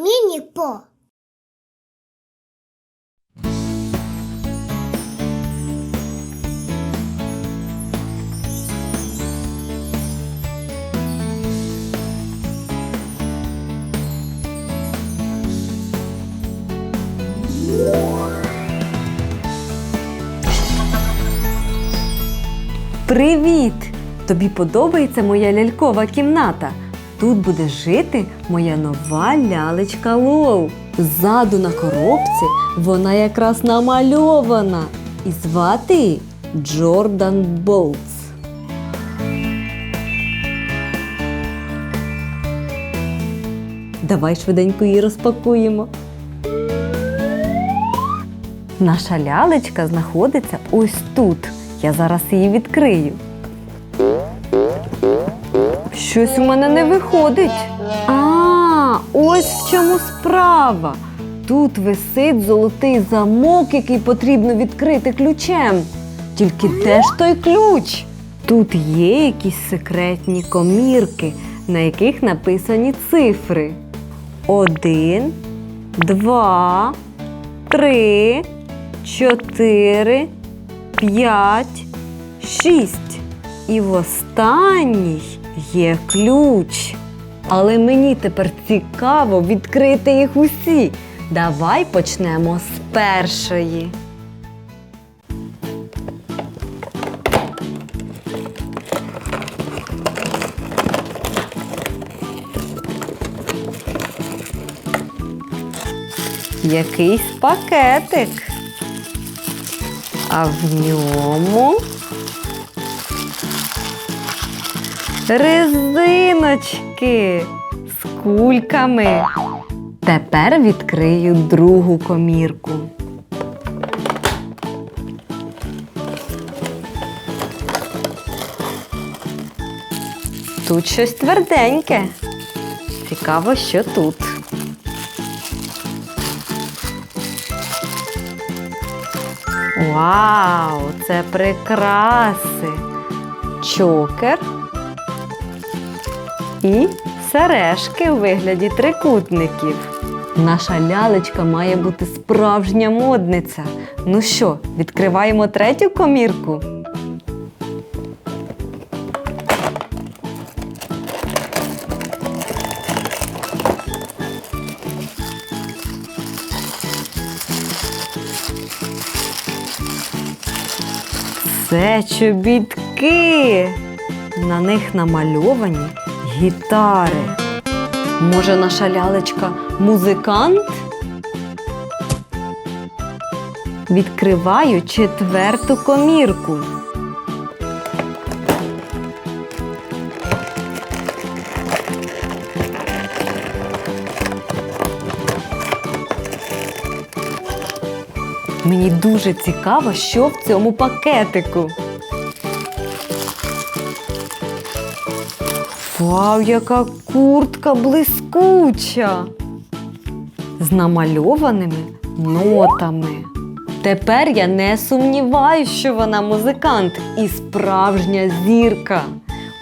Міні-по. Привіт! Тобі подобається моя лялькова кімната? Тут буде жити моя нова лялечка Лол. Ззаду на коробці вона якраз намальована. І звати Джордан Боутс. Давай швиденько її розпакуємо. Наша лялечка знаходиться ось тут. Я зараз її відкрию. Щось у мене не виходить. А, ось в чому справа. Тут висить золотий замок, який потрібно відкрити ключем. Тільки де ж той ключ? Тут є якісь секретні комірки, на яких написані цифри. Один, два, три, чотири, п'ять, шість. І в останній є ключ. Але мені тепер цікаво відкрити їх усі. Давай почнемо з першої. Якийсь пакетик. А в ньому резиночки з кульками. Тепер відкрию другу комірку. Тут щось тверденьке. Цікаво, що тут. Вау, це прикраси! Чокер і сережки у вигляді трикутників. Наша лялечка має бути справжня модниця. Ну що, відкриваємо третю комірку? Це чобітки. На них намальовані гітари. Може, наша лялечка музикант? Відкриваю четверту комірку. Мені дуже цікаво, що в цьому пакетику. Вау, яка куртка блискуча! З намальованими нотами. Тепер я не сумніваюся, що вона музикант і справжня зірка.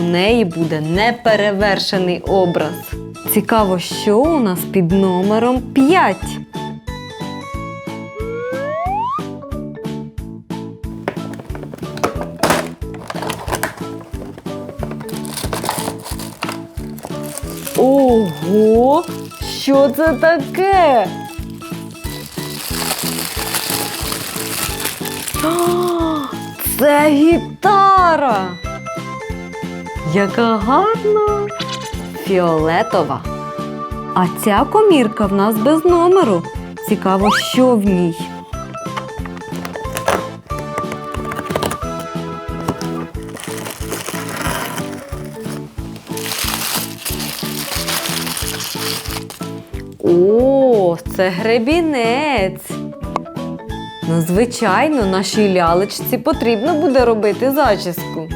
У неї буде неперевершений образ. Цікаво, що у нас під номером 5. Ого! Що це таке? А, Це гітара! Яка гарна! Фіолетова. А ця комірка в нас без номеру. Цікаво, що в ній. О, це гребінець. Ну, звичайно, нашій лялечці потрібно буде робити зачіску.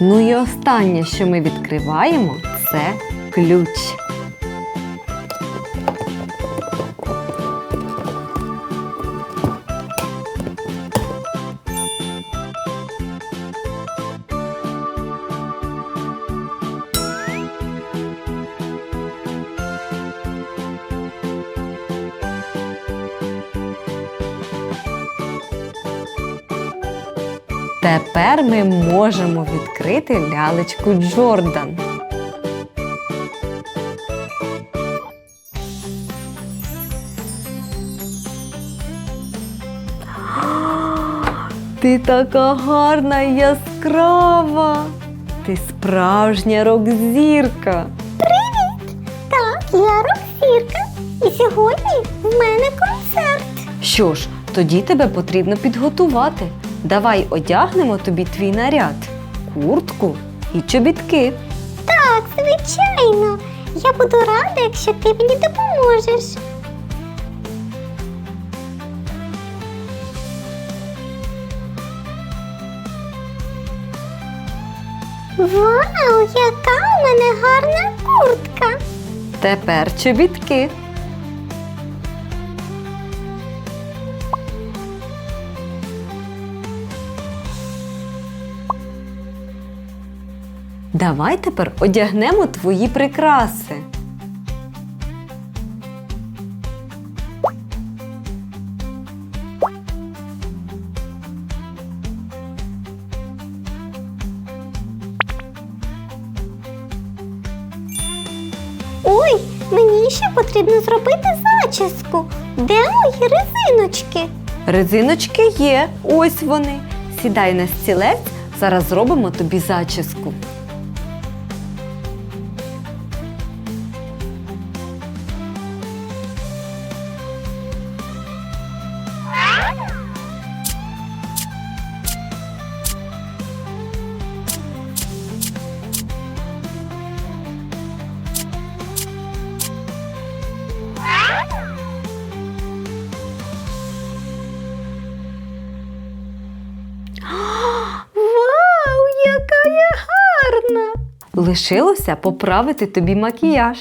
Ну і останнє, що ми відкриваємо, це ключ. Тепер ми можемо відкрити лялечку Джордан. Ти така гарна і яскрава. Ти справжня рок-зірка. Привіт! Так, я рок-зірка. І сьогодні в мене концерт. Що ж, тоді тебе потрібно підготувати. Давай одягнемо тобі твій наряд, куртку і чобітки. Так, звичайно. Я буду рада, якщо ти мені допоможеш. Вау, яка у мене гарна куртка! Тепер чобітки. Давай тепер одягнемо твої прикраси. Ой, мені ще потрібно зробити зачіску. Де мої резиночки? Резиночки є, ось вони. Сідай на стілець, зараз зробимо тобі зачіску. Гарна! Лишилося поправити тобі макіяж.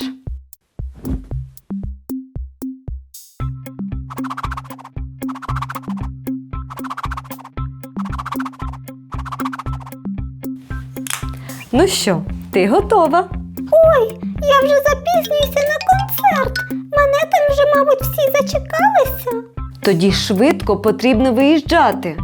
Ну що, ти готова? Ой, я вже запізнююся на концерт. Мене там вже, мабуть, всі зачекалися. Тоді швидко потрібно виїжджати.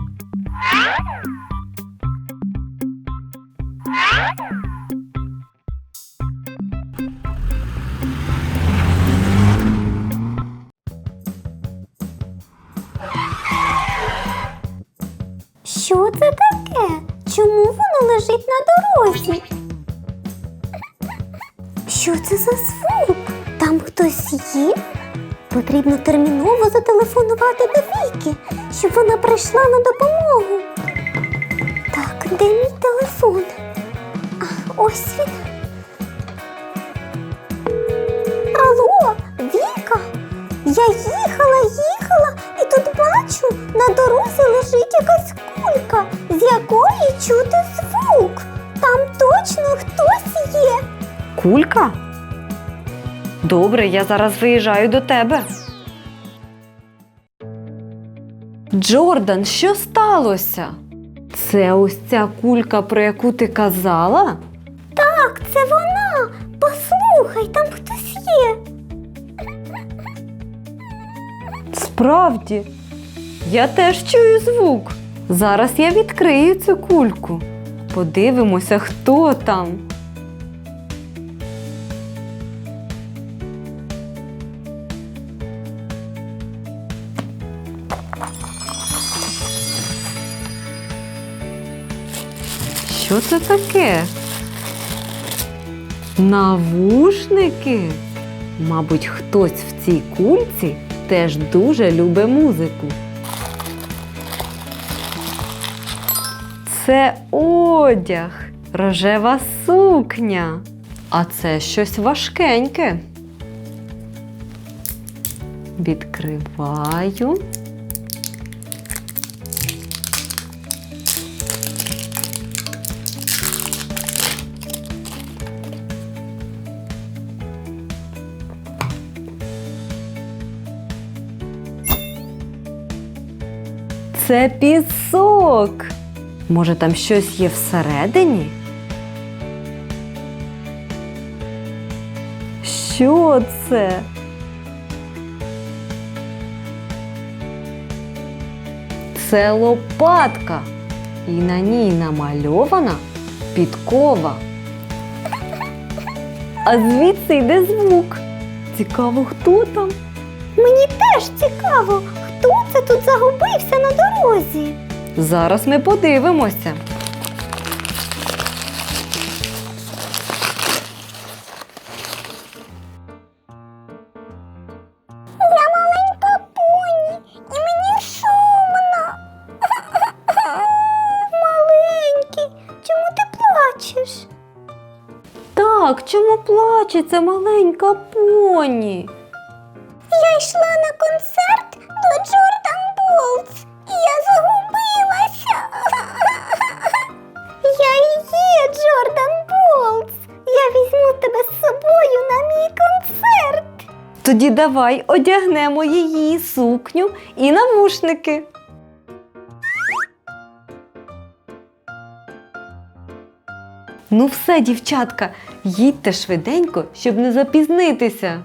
Лежить на дорозі? Що це за звук? Там хтось є? Потрібно терміново зателефонувати до Віки, щоб вона прийшла на допомогу. Так, де мій телефон? А, ось він. Алло, Віка! Я їхала, їхала, і тут бачу, на дорозі лежить якась кулька, Кулька? Добре, я зараз виїжджаю до тебе. Джордан, що сталося? Це ось ця кулька, про яку ти казала? Так, це вона. Послухай, там хтось є. Справді, я теж чую звук. Зараз я відкрию цю кульку. Подивимося, хто там. Що це таке? Навушники? Мабуть, хтось в цій кульці теж дуже любить музику. Це одяг, рожева сукня. А це щось важкеньке. Відкриваю. Це пісок. Може, там щось є всередині? Що це? Це лопатка. і на ній намальована підкова. А звідси йде звук. Цікаво, хто там? Мені теж цікаво, хто це тут загубився на дорозі. Зараз ми подивимося. Я маленька поні, і мені сумно. Маленький, чому ти плачеш? Так, чому плачеться маленька поні? Я йшла на концерт до Джордан Болтс, я загубилася. Я і є Джордан Болтс. Я візьму тебе з собою на мій концерт. Тоді давай одягнемо її сукню і навушники. Ну все, дівчатка, їдьте швиденько, щоб не запізнитися.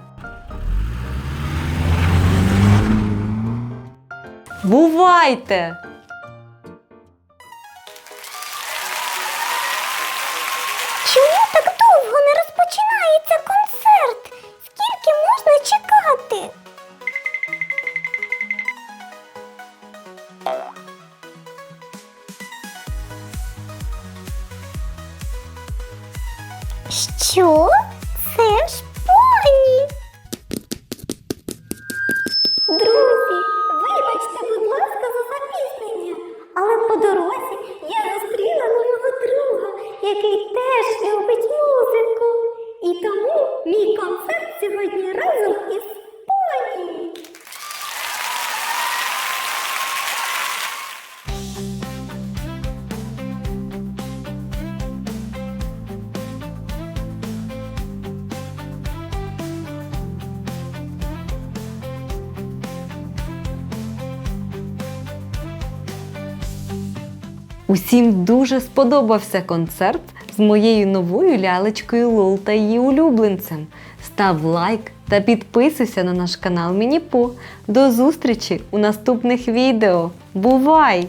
Бувайте! Чому так довго не розпочинається концерт? Скільки можна чекати? Що? Усім дуже сподобався концерт з моєю новою лялечкою Лол та її улюбленцем. Став лайк та підписуйся на наш канал Мініпо. До зустрічі у наступних відео. Бувай!